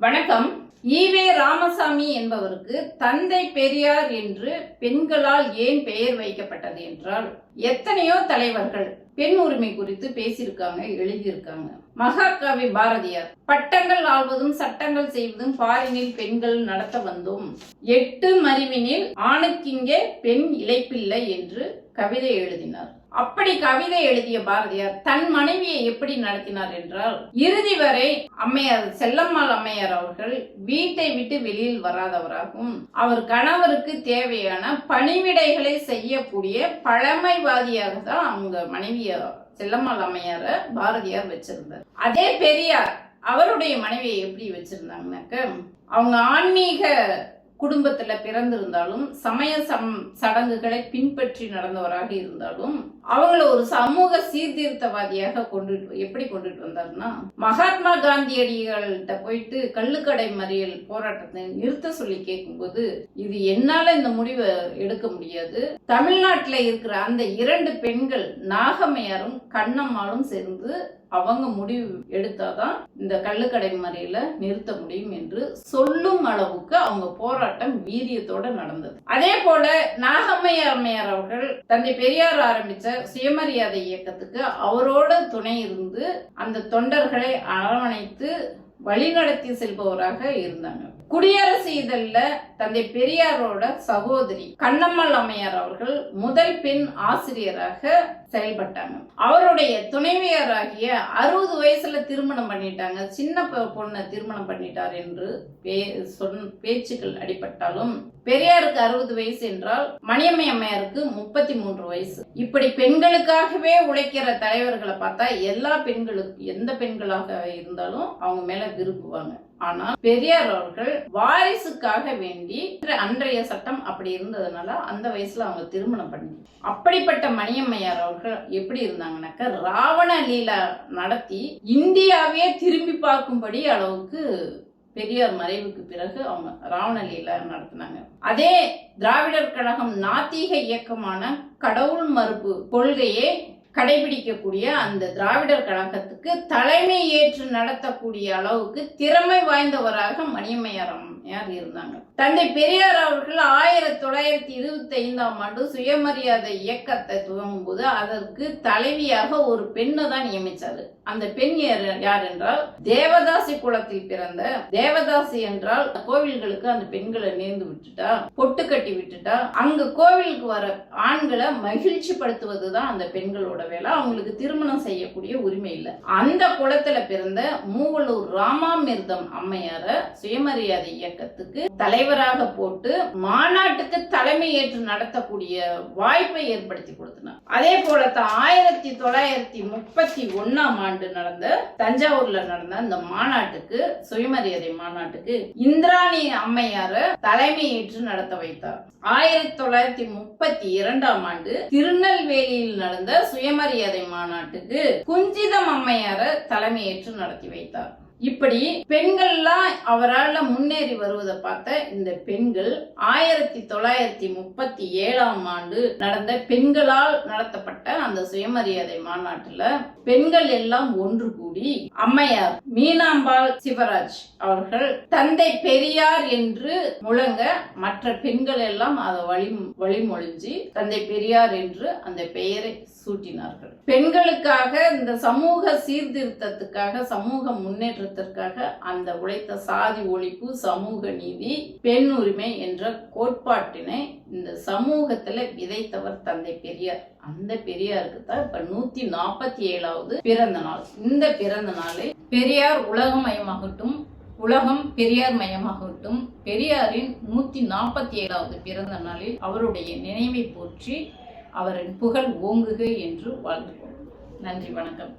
வணக்கம். ஈவே ராமசாமி என்பவருக்கு தந்தை பெரியார் என்று பெண்களால் ஏன் பெயர் வைக்கப்பட்டது என்றால் எத்தனையோ தலைவர்கள் பெண் உரிமை குறித்து பேசியிருக்காங்க எழுதியிருக்காங்க. மகாகவி பாரதியார் பட்டங்கள் ஆள்வதும் சட்டங்கள் செய்வதும் பாரினில் பெண்கள் நடத்த வந்தோம். எட்டு மறிவினில் ஆணுக்கிங்கே பெண் இழைப்பில்லை என்று கவிதை எழுதினார். அப்படி கவிதை எழுதிய பாரதியார் தன் மனைவியை எப்படி நடத்தினார் என்றால் இறுதி வரை அம்மையார் செல்லம்மாள் அம்மையார் அவர்கள் வீட்டை விட்டு வெளியில் வராதவராகவும் அவர் கணவருக்கு தேவையான பணிவிடைகளை செய்யக்கூடிய பழமைவாதியாக தான் அவங்க மனைவிய செல்லம்மாள் அம்மையார பாரதியார் வச்சிருந்தார். அதே பெரியார் அவருடைய மனைவியை எப்படி வச்சிருந்தாங்கனாக்க அவங்க ஆன்மீக குடும்பத்துல பிறந்திருந்தாலும் சமய சம் சடங்குகளை பின்பற்றி நடந்தவராக இருந்தாலும் அவங்கள ஒரு சமூக சீர்திருத்தவாதியாக கொண்டுட்டு எப்படி கொண்டுட்டு வந்தாருன்னா மகாத்மா காந்தியடிகள்கிட்ட போயிட்டு கள்ளுக்கடை மறியல் போராட்டத்தை நிறுத்த சொல்லி கேட்கும்போது இது என்னால இந்த முடிவை எடுக்க முடியாது. தமிழ்நாட்டில் இருக்கிற அந்த இரண்டு பெண்கள் நாகம்மையாரும் கண்ணம்மாளும் சேர்ந்து அவங்க முடிவு எடுத்தாதான் இந்த கள்ளுக்கடை மறியல நிறுத்த முடியும் என்று சொல்லும் அளவுக்கு அவங்க போராட்டம் வீரியத்தோட நடந்தது. அதே போல நாகம்மையார் அம்மையார் அவர்கள் தந்தை பெரியார் ஆரம்பிச்ச சுயமரியாதை இயக்கத்துக்கு அவரோட துணை இருந்து அந்த தொண்டர்களை அரவணைத்து வழிநடத்தி செல்பவராக இருந்தாங்க. குடியரசு இதழ்ல தந்தை பெரியாரோட சகோதரி கண்ணம்மாள் அம்மையார் அவர்கள் முதல் பெண் ஆசிரியராக செயல்பட்டாங்க. அவருடைய துணைவியாராகிய அறுபது வயசுல திருமணம் பண்ணிட்டாங்க. சின்ன பொண்ணை திருமணம் பண்ணிட்டார் என்று பே- சொன்ன பேச்சுக்கள் அடிபட்டாலும் பெரியாருக்கு அறுபது வயசு என்றால் மணியம்மை அம்மையாருக்கு முப்பத்தி மூன்று வயசு. இப்படி பெண்களுக்காகவே உழைக்கிற தலைவர்களை பார்த்தா எல்லா பெண்களுக்கும் எந்த பெண்களாக இருந்தாலும் அவங்க மேல விரும்புவாங்க. ஆனால் பெரியார் அவர்கள் வாரிசுக்காக வேண்டி அன்றைய சட்டம் அப்படி இருந்ததுனால அந்த வயசுல அவங்க திருமணம் பண்ணி அப்படிப்பட்ட மணியம்மையார் அவர்கள் எப்படி இருந்தாங்கன்னாக்க ராவண லீலா நடத்தி இந்தியாவே திரும்பி பார்க்கும்படி அளவுக்கு பெரியார் மறைவுக்கு பிறகு அவங்க ராவண லீலா நடத்தினாங்க. அதே திராவிடர் கழகம் நாத்திக இயக்கமான கடவுள் மறுப்பு கொள்கையே கடைபிடிக்கக்கூடிய அந்த திராவிடர் கழகத்துக்கு தலைமை ஏற்று நடத்தக்கூடிய அளவுக்கு திறமை வாய்ந்தவராக மணியம்மையார் அம்மையார் இருந்தாங்க. தந்தை பெரியார் அவர்கள் ஆயிரத்தி தொள்ளாயிரத்தி இருபத்தி ஐந்தாம் ஆண்டு சுயமரியாதை இயக்கத்தை துவங்கும் போது அதற்கு தலைவியாக ஒரு பெண்ணை தான் நியமிச்சாரு அந்த பெண் யார்- என்றால் தேவதாசி குலத்தில் பிறந்த தேவதாசி என்றால் கோவில்களுக்கு அந்த பெண்களை நேர்ந்து விட்டுட்டா பொட்டு கட்டி விட்டுட்டா அங்க கோவிலுக்கு வர ஆண்களை மகிழ்ச்சி படுத்துவதுதான் அந்த பெண்களோட வேலை. அவங்களுக்கு திருமணம் செய்யக்கூடிய உரிமை இல்லை. அந்த குளத்துல பிறந்த மூவலூர் ராமாமிர்தம் அம்மையார சுயமரியாதை இயக்கத்துக்கு தலைவராக போட்டு மாநாட்டுக்கு தலைமை ஏற்று நடத்தக்கூடிய வாய்ப்பை ஏற்படுத்தி கொடுத்தனர். அதே போல தான் ஆயிரத்தி தொள்ளாயிரத்தி முப்பத்தி ஒன்னாம் ஆண்டு நடந்த தஞ்சாவூர்ல நடந்த அந்த மாநாட்டுக்கு சுயமரியாதை மாநாட்டுக்கு இந்திராணி அம்மையார தலைமை ஏற்று நடத்த வைத்தார். ஆயிரத்தி தொள்ளாயிரத்தி முப்பத்தி இரண்டாம் ஆண்டு திருநெல்வேலியில் நடந்த சுயமரியாதை மாநாட்டுக்கு குஞ்சிதம் அம்மையார தலைமையேற்று நடத்தி வைத்தார். இப்படி பெண்கள்லாம் அவரால் முன்னேறி வருவதை பார்த்த இந்த பெண்கள் ஆயிரத்தி தொள்ளாயிரத்தி முப்பத்தி ஏழாம் ஆண்டு நடந்த பெண்களால் நடத்தப்பட்ட அந்த சுயமரியாதை மாநாட்டில் பெண்கள் எல்லாம் ஒன்று கூடி அம்மையார் மீனாம்பாள் சிவராஜ் அவர்கள் தந்தை பெரியார் என்று முழங்க மற்ற பெண்கள் எல்லாம் அதை வழி வழிமொழிஞ்சு தந்தை பெரியார் என்று அந்த பெயரை சூட்டினார்கள். பெண்களுக்காக இந்த சமூக சீர்திருத்தத்துக்காக சமூக முன்னேற்றத்திற்காக அந்த உழைத்த சாதி ஒழிப்பு சமூக நீதி பெண் உரிமை என்ற கோட்பாட்டினை இந்த சமூகத்துல விதைத்தவர் தந்தை பெரியார். அந்த பெரியாருக்கு தான் இப்ப நூத்தி நாற்பத்தி ஏழாவது பிறந்த நாள். இந்த பிறந்த நாளை பெரியார் உலகமயமாகட்டும் உலகம் பெரியார் மயமாகட்டும் பெரியாரின் நூத்தி நாற்பத்தி ஏழாவது பிறந்த நாளில் அவருடைய நினைவை போற்றி அவரின் புகழ் ஓங்குக என்று வாழ்ந்து நன்றி வணக்கம்.